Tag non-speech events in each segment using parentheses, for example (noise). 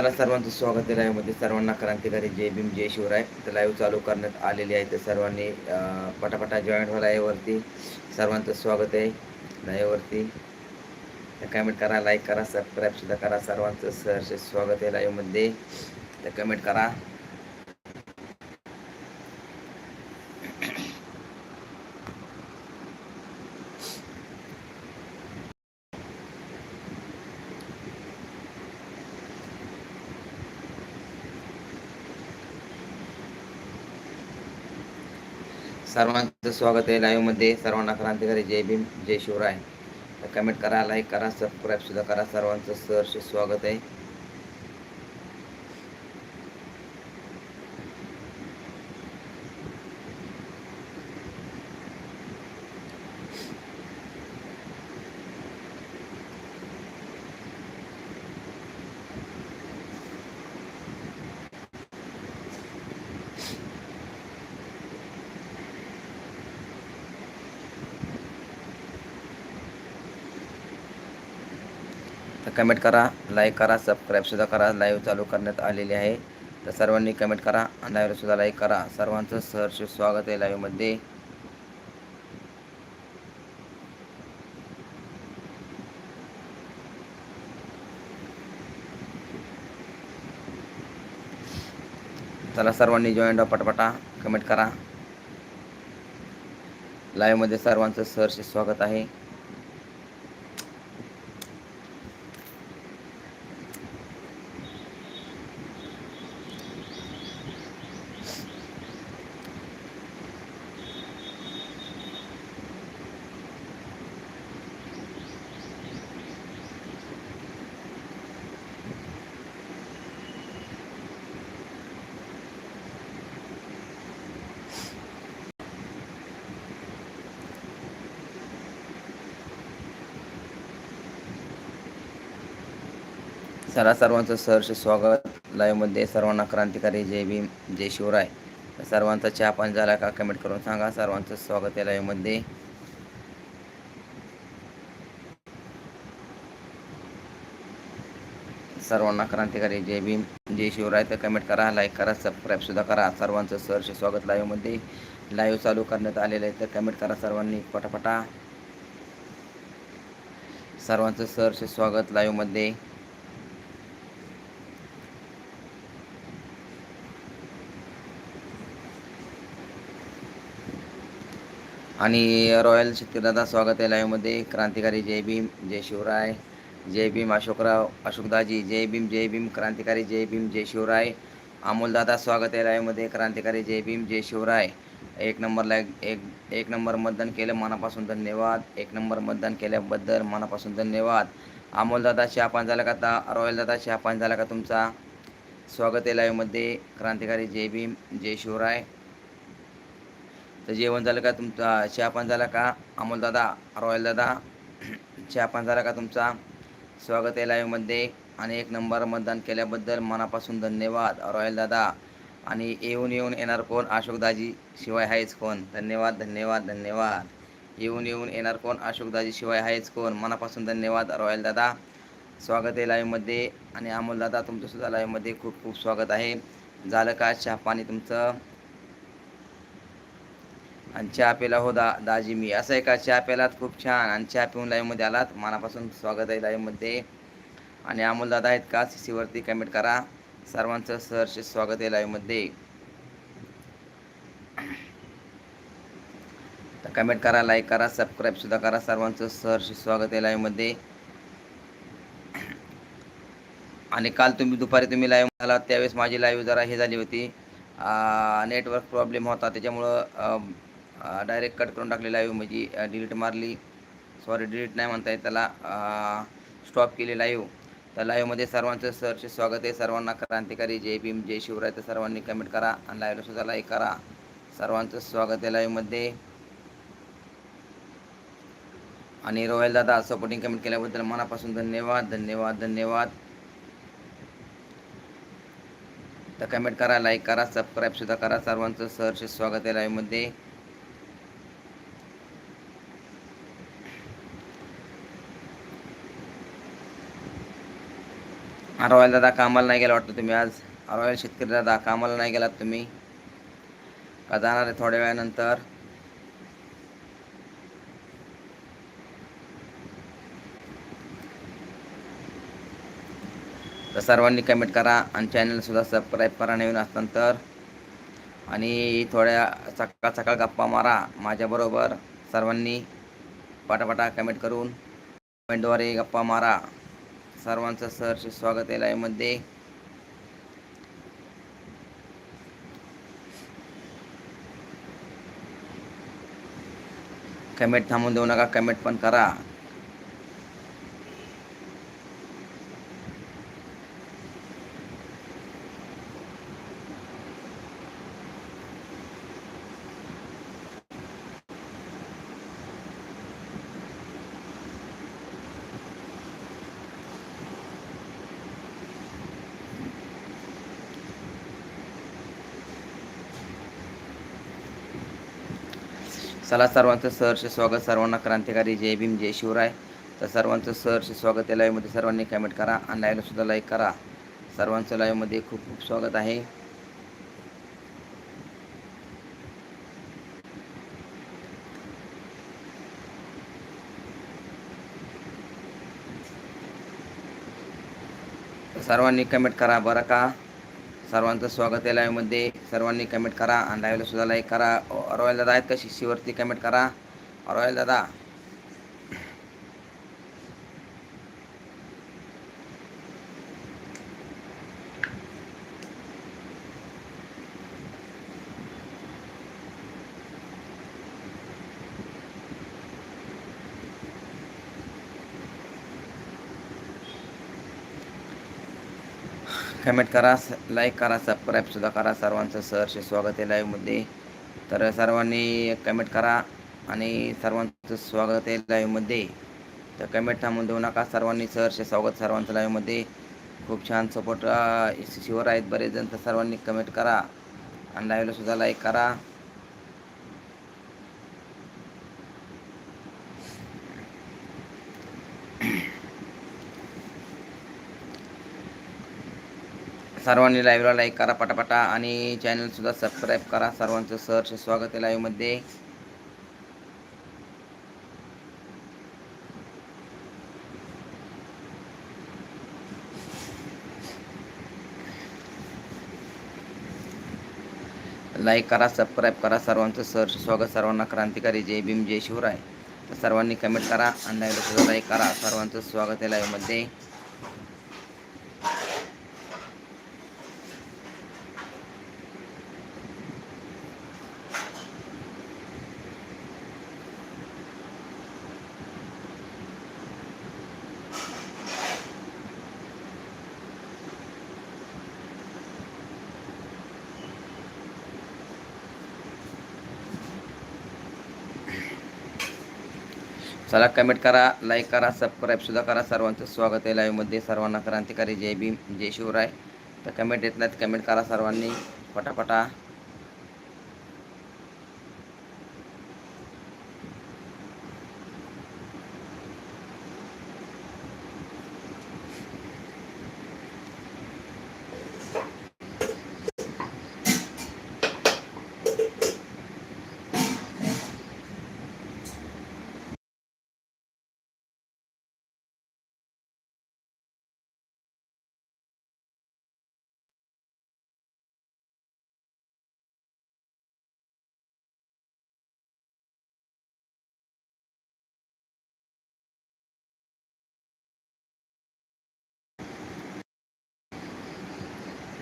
चला सर्वांचं स्वागत आहे लाईव्हमध्ये सर्वांना क्रांतिकारी जय भीम जय शिवराय. तर लाईव्ह चालू करण्यात आलेली आहे. तर सर्वांनी पटापटा जॉईन व्हा लाईव्हवरती सर्वांचं स्वागत आहे लाईव्हवरती कमेंट करा लाईक करा सबस्क्राईबसुद्धा करा. सर्वांचं सहर्ष स्वागत आहे लाईव्हमध्ये तर कमेंट करा. सर्वांचं स्वागत आहे लाईव्हमध्ये सर्वांना क्रांतिकारी जय भीम जय शिवराय. कमेंट करा लाईक करा सबस्क्राईबसुद्धा करा. सर्वांचं सहर्ष स्वागत आहे. तर कमेंट करा लाईक करा सबस्क्राईबसुद्धा करा. लाईव्ह चालू करण्यात आलेली आहे. तर सर्वांनी कमेंट करा आणि सुद्धा लाईक करा. सर्वांचं सहर्ष स्वागत आहे लाईव्हमध्ये चला सर्वांनी जॉईन पटपटा कमेंट करा. लाईव्हमध्ये सर्वांचं सहर्ष स्वागत आहे. सरा सर्वांचं सहर्ष स्वागत. लाईव्हमध्ये सर्वांना क्रांतिकारी जय भीम जय शिवराय. सर्वांचा चहा पण झाला का कमेंट करून सांगा. सर्वांचं स्वागत आहे लाईव्हमध्ये सर्वांना क्रांतिकारी जय भीम जय शिवराय. तर कमेंट करा लाईक करा सबस्क्राईब सुद्धा करा. सर्वांचं सहर्ष स्वागत लाईव्हमध्ये लाईव्ह चालू करण्यात आलेलं आहे तर कमेंट करा सर्वांनी पटापटा. सर्वांचं सहर्ष स्वागत लाईव्हमध्ये आणि रॉयल शेतकरीदादा स्वागत आहे लाईव्हमध्ये क्रांतिकारी जय भीम जय शिवराय जय भीम अशोकराव अशोकदाजी जय भीम जय भीम क्रांतिकारी जय भीम जय शिवराय. अमोलदादा स्वागत आहे लाईव्हमध्ये क्रांतिकारी जय भीम जय शिवराय. एक नंबरला एक एक नंबर मतदान केलं मनापासून धन्यवाद. एक नंबर मतदान केल्याबद्दल मनापासून धन्यवाद. अमोलदादा शहापान झाला का आता रॉयलदादा शहापान झाला का तुमचा? स्वागत आहे लाईव्हमध्ये क्रांतिकारी जय भीम जय शिवराय. तर जेवण झालं का तुमचा? चहा पाणी झाला का? अमोल दादा रॉयल दादा. (clears throat) चहा झाला का तुमचा? स्वागत आहे लाईव्हमध्ये आणि एक नंबर मतदान केल्याबद्दल मनापासून धन्यवाद रॉयल दादा. आणि येऊन येऊन येणार कोण? अशोकदाजी शिवाय आहेच कोण? धन्यवाद धन्यवाद धन्यवाद. येऊन येऊन येणार कोण? अशोकदाजी शिवाय आहेच कोण? मनापासून धन्यवाद रॉयल दादा. स्वागत आहे लाईव्हमध्ये आणि अमोल दादा तुमचंसुद्धा लाईव्हमध्ये खूप खूप स्वागत आहे. झालं का? चहा पाणी तुमचं? आणि चहा प्याला हो दा दाजी मी. असं आहे का? चहा प्यालात खूप छान. आणि चहा पिऊन लाईव्हमध्ये आलात. मनापासून स्वागत आहे लाईव्हमध्ये आणि अमोल दादा आहेत का? सी सीवरती कमेंट करा. सर्वांचं सहर्ष स्वागत आहे लाईव्हमध्ये तर कमेंट करा लाईक करा सबस्क्राईबसुद्धा करा. सर्वांचं सहर्ष स्वागत आहे लाईव्हमध्ये आणि काल तुम्ही दुपारी तुम्ही लाईव्ह आलात. त्यावेळेस माझी लाईव्ह जरा हे झाली होती. नेटवर्क प्रॉब्लेम होता. त्याच्यामुळं डायरेक्ट कट करून टाकलेला आहे. म्हणजे डिलीट मारली. सॉरी डिलीट नाही म्हणता येत त्याला. स्टॉप केली लाईव्ह तर लाईव्हमध्ये सर्वांचं सरचे स्वागत आहे. सर्वांना क्रांतिकारी जय भीम जय शिवराय. तर सर्वांनी कमेंट करा आणि लाईव्हला सुद्धा लाईक करा. सर्वांचं स्वागत आहे लाईव्हमध्ये आणि रोयल दादा सपोर्टिंग कमेंट केल्याबद्दल मनापासून धन्यवाद धन्यवाद धन्यवाद. तर कमेंट करा लाईक करा सबस्क्राईबसुद्धा करा. सर्वांचं सहर्ष स्वागत आहे लाईव्हमध्ये रॉयल दादा कामाला नाही गेला वाटतं तुम्ही आज? रॉयल शेतकरी दादा कामाला नाही गेलात तुम्ही? का जाणार आहे थोड्या वेळानंतर? तर सर्वांनी कमेंट करा आणि चॅनलसुद्धा सबस्क्राईब करा नवीन असताना तर आणि थोड्या सकाळ सकाळ गप्पा मारा माझ्याबरोबर सर्वांनी पटापटा कमेंट करून कमेंटद्वारे गप्पा मारा. सर्वांचं सहर्ष स्वागत आहे लाईव्हमध्ये कमेंट थांबून देऊ नका कमेंट पण करा. चला सर्वांचं सहर्ष स्वागत. सर्वांना क्रांतिकारी जय भीम जय शिवराय. तर सर्वांचं सहर्ष स्वागत या लाईव्हमध्ये सर्वांनी कमेंट करा आणि लाईव्हलासुद्धा लाईक करा. सर्वांचं लाईव्हमध्ये खूप खूप स्वागत आहे. सर्वांनी कमेंट करा बरं का? सर्वांचं स्वागत आहे लाईव्हमध्ये सर्वांनी कमेंट करा आणि लाईव्हला सुद्धा लाईक करा. रॉयल दादा आहेत का? शिशीवरती कमेंट करा. रॉयल दादा. कमेंट करा लाईक करा सबस्क्राईबसुद्धा करा सर्वांचं. सहर्ष स्वागत आहे लाईव्हमध्ये तर सर्वांनी कमेंट करा आणि सर्वांचं स्वागत आहे लाईव्हमध्ये तर कमेंट थांबून देऊ नका. सर्वांनी सहर्ष स्वागत सर्वांचं लाईव्हमध्ये खूप छान सपोर्ट शिवर आहेत बरेच जण तर सर्वांनी कमेंट करा आणि लाईव्हला सुद्धा लाईक करा. सर्वांनी लाईव्हला लाईक करा पटापटा आणि चॅनलसुद्धा सबस्क्राईब करा. सर्वांचं सहर्ष स्वागत आहे लाईव्हमध्ये लाईक करा सबस्क्राईब करा सर्वांचं सहर्ष स्वागत सर्वांना क्रांतिकारी जय भीम जय शिवराय. तर सर्वांनी कमेंट करा आणि लाईव्हला सुद्धा लाईक करा. सर्वांचं स्वागत आहे लाईव्हमध्ये चला कमेंट करा लाईक करा सबस्क्राईबसुद्धा करा. सर्वांचं स्वागत आहे लाईव्हमध्ये सर्वांना क्रांतिकारी जय भीम जय शिवराय. तर कमेंट येत नाहीत कमेंट करा सर्वांनी. पटापटा.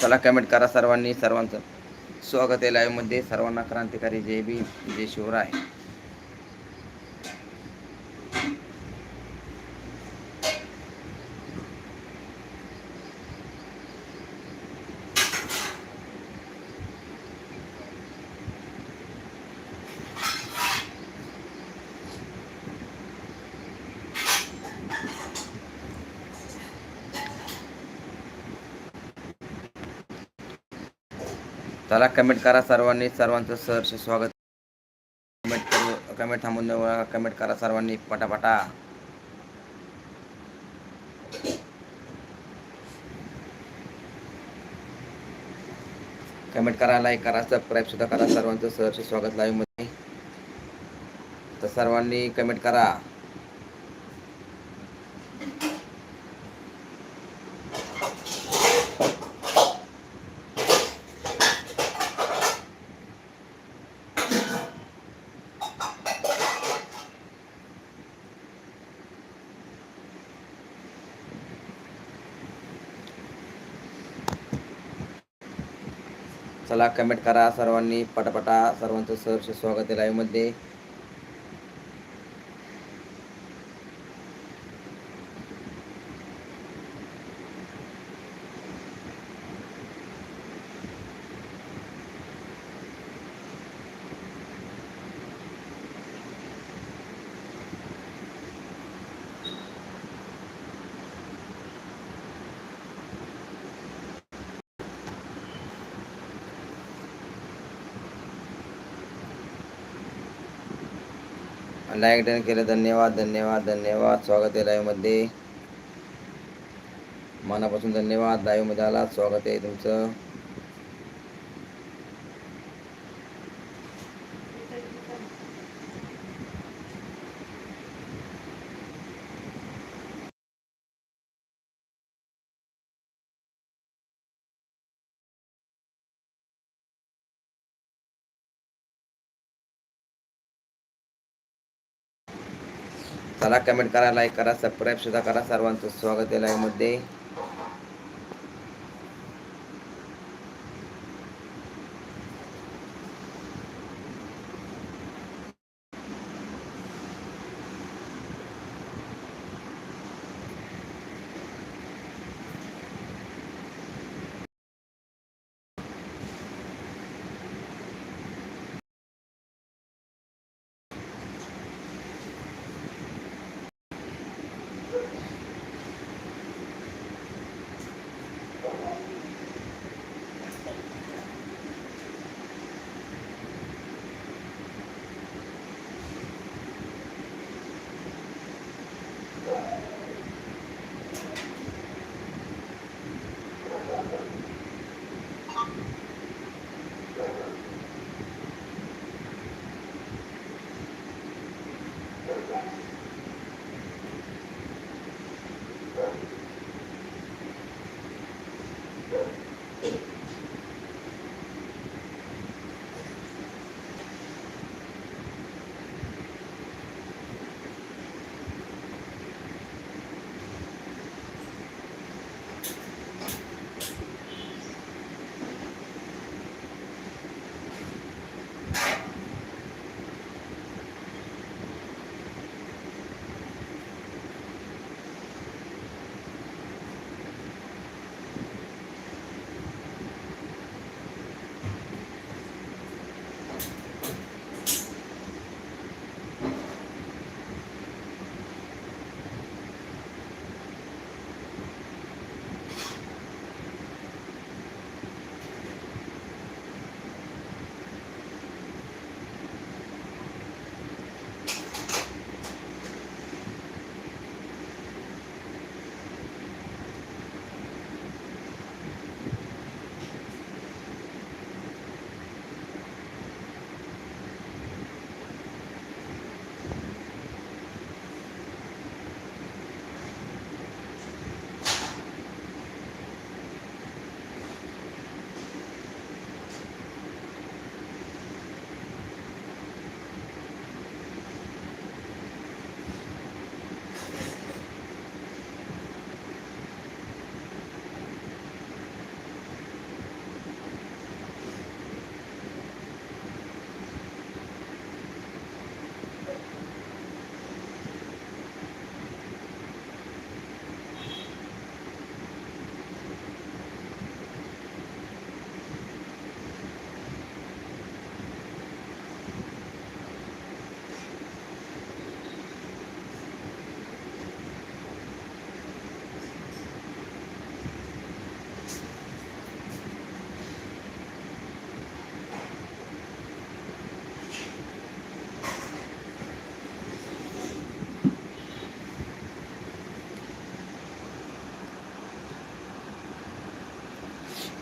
चला कमेंट करा सर्वांनी सर्वांचं स्वागत आहे लाईव्हमध्ये सर्वांना क्रांतिकारी जय बी जय शिवराय. त्याला कमेंट करा सर्वांनी. सर्वांचं सहर्ष स्वागत. कमेंट करू कमेंट थांबून कमेंट करा सर्वांनी पटापटा. कमेंट करा लाईक करा सबस्क्राईब सुद्धा करा. सर्वांचं सहर्ष स्वागत लाईव्हमध्ये तर सर्वांनी कमेंट करा. चला कमेंट करा सर्वांनी. पटापटा सर्वांचं सहर्ष स्वागत आहे लाईव्हमध्ये लाईक डन केलं. धन्यवाद धन्यवाद धन्यवाद. स्वागत आहे लाईव्हमध्ये. मनापासून धन्यवाद. लाईव्हमध्ये आला स्वागत आहे तुमचं. चला कमेंट करा लाईक करा सबस्क्राईबसुद्धा करा. सर्वांचं स्वागत आहे लाईव्हमध्ये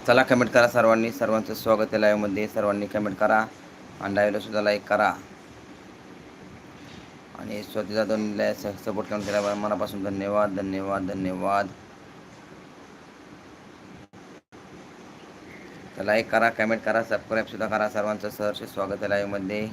चला कमेंट करा सर्वांनी. सर्वांचं स्वागत आहे लाईव्हमध्ये सर्वांनी कमेंट करा आणि लाईव्हला सुद्धा लाईक करा. आणि स्वतःचा दोन सपोर्ट करून केल्याबद्दल मनापासून धन्यवाद धन्यवाद धन्यवाद. तर लाईक करा कमेंट करा सबस्क्राईबसुद्धा करा. सर्वांचं सहर्ष स्वागत आहे लाईव्हमध्ये